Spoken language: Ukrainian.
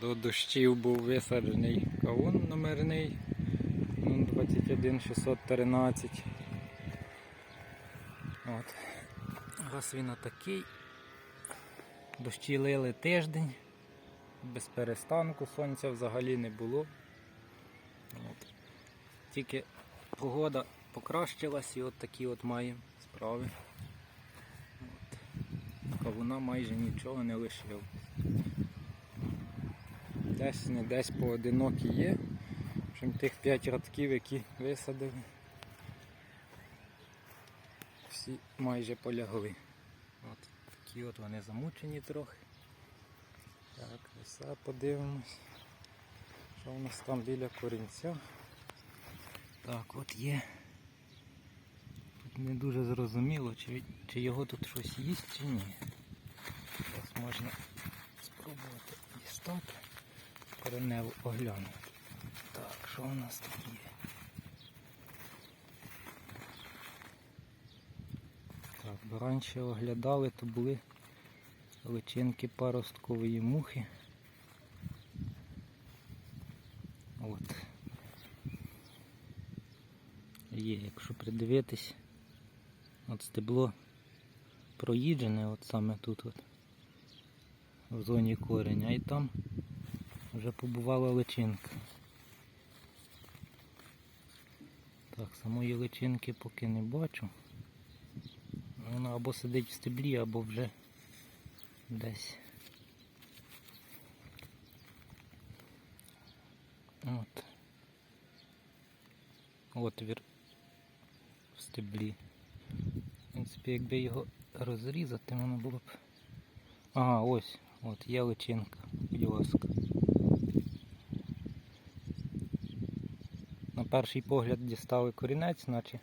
До дощів був висаджений кавун номерний ну, 21613. От. Раз він отакий. Дощі лили тиждень, без перестанку, сонця взагалі не було. От. Тільки погода покращилась і от такі от маємо справи. От. Кавуна майже нічого не лишив. Десь не десь поодинокі є. Чим тих 5 радків, які висадили, всі майже полягли. От такі от вони замучені трохи. Так, все подивимось. Що у нас там біля корінця? Так, от є. Тут не дуже зрозуміло, чи, чи його тут щось їсть, чи ні. Зараз можна. Кореневу оглянути. Так, що у нас тут є? Так, раніше оглядали, то були личинки паросткової мухи. От. Є, якщо придивитись, от стебло проїджене, от саме тут от, в зоні кореня, і там вже побувала личинка. Так, самої личинки поки не бачу. Вона або сидить в стеблі, або вже десь. От. Отвір в стеблі. В принципі, якби його розрізати, воно було б. Ага, ось, от є личинка, будь ласка. Перший погляд дістали корінець, наче